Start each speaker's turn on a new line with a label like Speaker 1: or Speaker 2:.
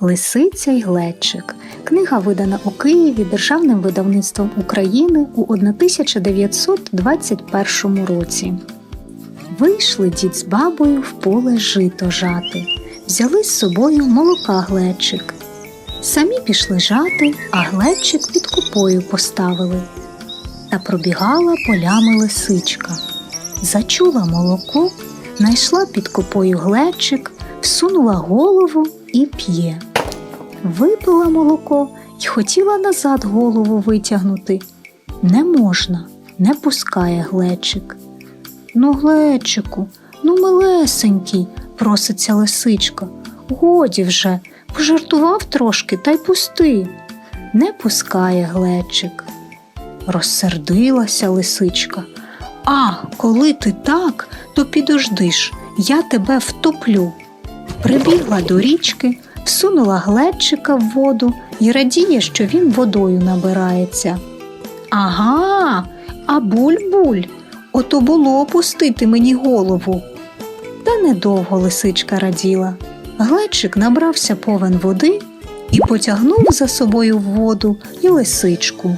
Speaker 1: Лисиця й Глечик. Книга видана у Києві Державним видавництвом України у 1921 році. Вийшли дід з бабою в поле жито жати, взяли з собою молока глечик. Самі пішли жати, а глечик під купою поставили. Та пробігала полями лисичка. Зачула молоко, найшла під копою глечик, всунула голову і п'є. Випила молоко й хотіла назад голову витягнути. Не можна, не пускає глечик. Ну, глечику, ну, милесенький, проситься лисичка. Годі вже, пожартував трошки та й пусти. Не пускає глечик. Розсердилася лисичка. А, коли ти так, то підождиш, я тебе втоплю. Прибігла до річки, всунула глечика в воду і радіє, що він водою набирається. Ага, а буль-буль, ото було пустити мені голову. Та недовго лисичка раділа. Глечик набрався повен води і потягнув за собою в воду і лисичку.